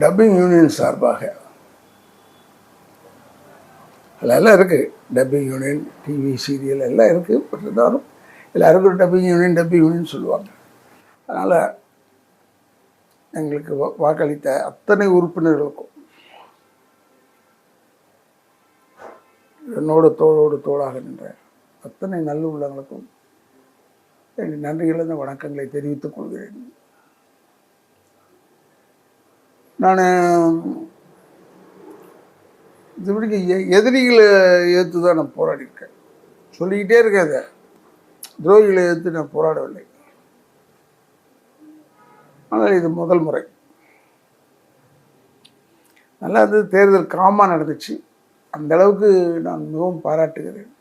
Dubbing union சார்பாக. அதில் எல்லாம் இருக்குது டப்பிங் யூனியன் டிவி சீரியல் எல்லாம் இருக்குது பட் இருந்தாலும் எல்லாருக்கும் டப்பிங் யூனியன் டப்பிங் யூனியன் சொல்லுவாங்க. அதனால் எங்களுக்கு வா- வாக்களித்த அத்தனை உறுப்பினர்களுக்கும் என்னோட தோளோடு தோளாக நின்ற அத்தனை நல்ல உள்ளங்களுக்கும் என் நன்றிகளந்த வணக்கங்களை தெரிவித்துக் கொள்கிறேன். நான் இதுபடிக்கு எ- எதிரிகளை ஏற்று தான் நான் போராடிருக்கேன் சொல்லிக்கிட்டே இருக்கேன் அதை துரோகிகளை எதிர்த்து நான் போராடவில்லை. ஆனால் இது முதல் முறை. நல்லா இருந்தது தேர்தல் காமாக நடந்துச்சு. அந்த அளவுக்கு நான் மிகவும் பாராட்டுகிறேன்.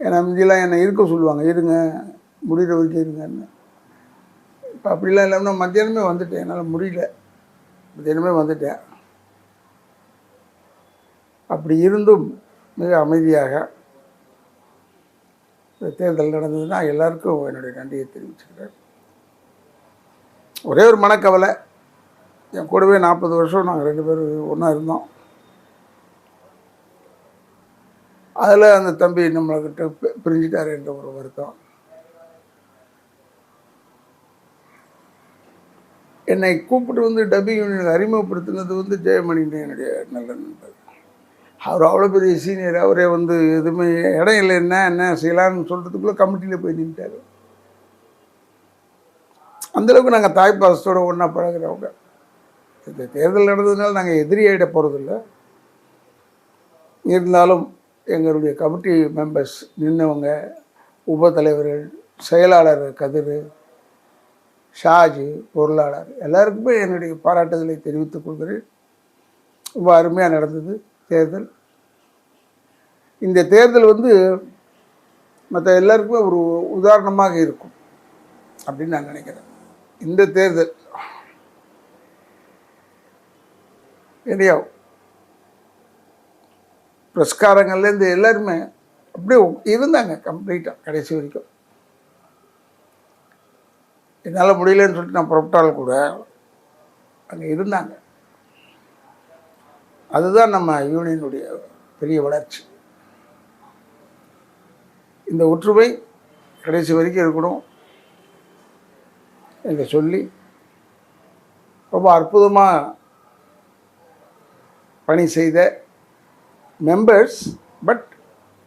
ஏன்னா முந்தியெல்லாம் என்னை இருக்க சொல்லுவாங்க இருங்க முடிகிற வரைக்கும் இருங்கன்னு. இப்போ அப்படிலாம் இல்லாமல் மத்தியானமே வந்துட்டேன். என்னால் முடியல. மத்தியானமே வந்துட்டேன். அப்படி இருந்தும் மிக அமைதியாக இந்த தேர்தல் நடந்ததுன்னா எல்லாருக்கும் என்னுடைய நன்றியை தெரிவிச்சுக்கிறேன். ஒரே ஒரு மனக்கவலை. என் கூடவே நாற்பது வருஷம் நாங்கள் ரெண்டு பேரும் ஒன்றா இருந்தோம். அதில் அந்த தம்பி நம்மள்கிட்ட பி- பிரிஞ்சிட்டாரு என்ற ஒரு வருத்தம். என்னை கூப்பிட்டு வந்து டப்பிங் யூனியன் அறிமுகப்படுத்தினது வந்து ஜெயமணின்னு என்னுடைய நல்ல நண்பர். அவர் அவ்வளோ பெரிய சீனியர் அவரே வந்து எதுவுமே இடம் இல்லை என்ன என்ன செய்யலாம்னு சொல்கிறதுக்குள்ளே கமிட்டியில் போய் நின்ட்டார் அந்தளவுக்கு நாங்கள் தாய் பாசத்தோடு ஒன்றா பழகிறவங்க. இந்த தேர்தல் நடந்ததுனால நாங்கள் எதிரியாயிட போகிறதில்ல இருந்தாலும் எங்களுடைய கமிட்டி மெம்பர்ஸ் நின்றவங்க உப தலைவர்கள் செயலாளர் கதிர் ஷாஜி பொருளாளர். எல்லாருக்குமே என்னுடைய பாராட்டுதலை தெரிவித்துக் கொள்கிறேன். ரொம்ப அருமையாக நடந்தது தேர்தல். இந்த தேர்தல் வந்து மற்ற எல்லாருக்குமே ஒரு உதாரணமாக இருக்கும் அப்படின்னு நான் நினைக்கிறேன். இந்த தேர்தல். இல்லையா பிரஸ்காரங்கள்லேருந்து எல்லாருமே அப்படியே இருந்தாங்க கம்ப்ளீட்டாக கடைசி வரைக்கும். என்னால் முடியலன்னு சொல்லிட்டு நான் புறப்பட்டாலும் கூட அங்கே இருந்தாங்க. அதுதான் நம்ம யூனியனுடைய பெரிய வளர்ச்சி. இந்த ஒற்றுமை கடைசி வரைக்கும் இருக்கணும் என்று சொல்லி ரொம்ப அற்புதமாக பணி செய்த மெம்பர்ஸ் பட்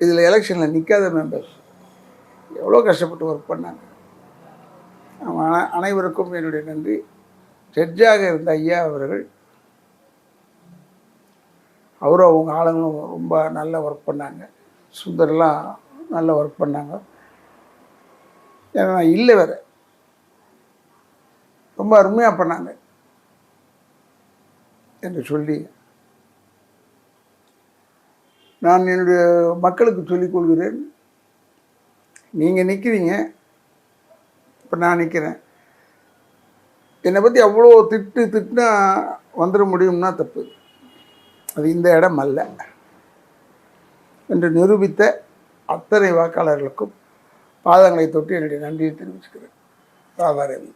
இதில் எலெக்ஷனில் நிற்காத மெம்பர்ஸ் எவ்வளோ கஷ்டப்பட்டு ஒர்க் பண்ணாங்க. அனைவருக்கும் என்னுடைய நன்றி. ஜட்ஜாக இருந்த ஐயா அவர்கள் அவரும் அவங்க ஆளுங்களும் ரொம்ப நல்லா ஒர்க் பண்ணாங்க. சுந்தர்லாம் நல்லா ஒர்க் பண்ணாங்க. ஏன்னா இல்லை வேற. ரொம்ப அருமையாக பண்ணாங்க. என்று சொல்லி நான் என்னுடைய மக்களுக்கு சொல்லிக் கொள்கிறேன். நீங்கள் நிற்கிறீங்க இப்போ நான் நிற்கிறேன் என்னை பற்றி அவ்வளோ திட்டு திட்டுனா வந்துட முடியும்னா தப்பு. அது இந்த இடம் அல்ல. என்று நிரூபித்த அத்தனை வாக்காளர்களுக்கும் பாதங்களை தொட்டு என்னுடைய நன்றியை தெரிவிச்சுக்கிறேன். ராதாரவி.